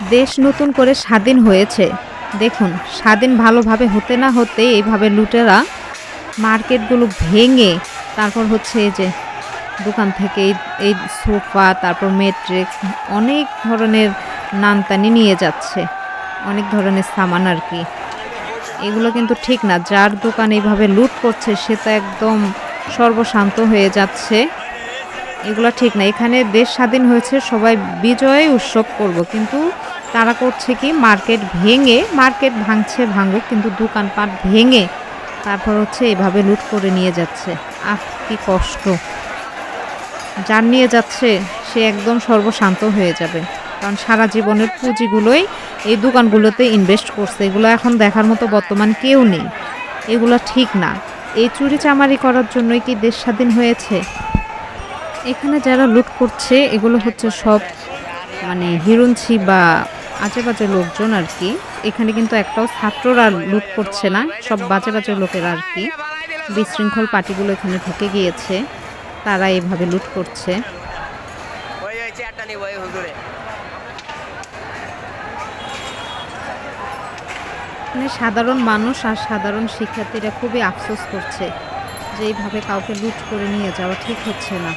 দেশ নতুন করে স্বাধীন হয়েছে। দেখুন, স্বাধীন ভালোভাবে হতে না হতে এইভাবে লুটেরা মার্কেটগুলো ভেঙে, তারপর হচ্ছে এই যে দোকান থেকে এই সোফা, তারপর মেট্রিক্স অনেক ধরনের নানতানি নিয়ে যাচ্ছে। অনেক ধরনের সামান আর কি। এগুলো কিন্তু ঠিক না। যার দোকান এইভাবে লুট করছে, সে তো একদম সর্বশান্ত হয়ে যাচ্ছে। এগুলো ঠিক না। এখানে দেশ স্বাধীন হয়েছে, সবাই বিজয় উৎসব করব। কিন্তু তারা করছে কি? মার্কেট ভেঙে, মার্কেট ভাঙছে ভাঙুক, কিন্তু দোকানপাট ভেঙে তারপর হচ্ছে এভাবে লুট করে নিয়ে যাচ্ছে। আহ, কি কষ্ট। যার নিয়ে যাচ্ছে, সে একদম সর্বশান্ত হয়ে যাবে। কারণ সারা জীবনের পুঁজিগুলোই এই দোকানগুলোতে ইনভেস্ট করছে। এগুলো এখন দেখার মতো বর্তমান কেউ নেই। এগুলো ঠিক না। এই চুরি চামারি করার জন্যই কি দেশ স্বাধীন হয়েছে? এখানে যারা লুট করছে, এগুলো হচ্ছে সব মানে হিরুঞ্ছি বা আজে বাজে লোকজন আর কি এখানে কিন্তু একটাও ছাত্ররা লুট করছে না সব বাজে বাজে লোকেরা আর কি। বিশৃঙ্খল পার্টিগুলো এখানে ঢুকে গিয়েছে তারা এভাবে লুট করছে। মানে সাধারণ মানুষ আর সাধারণ শিক্ষার্থীরা খুবই আফসোস করছে যে এইভাবে কাউকে লুট করে নিয়ে যাওয়া ঠিক হচ্ছে না।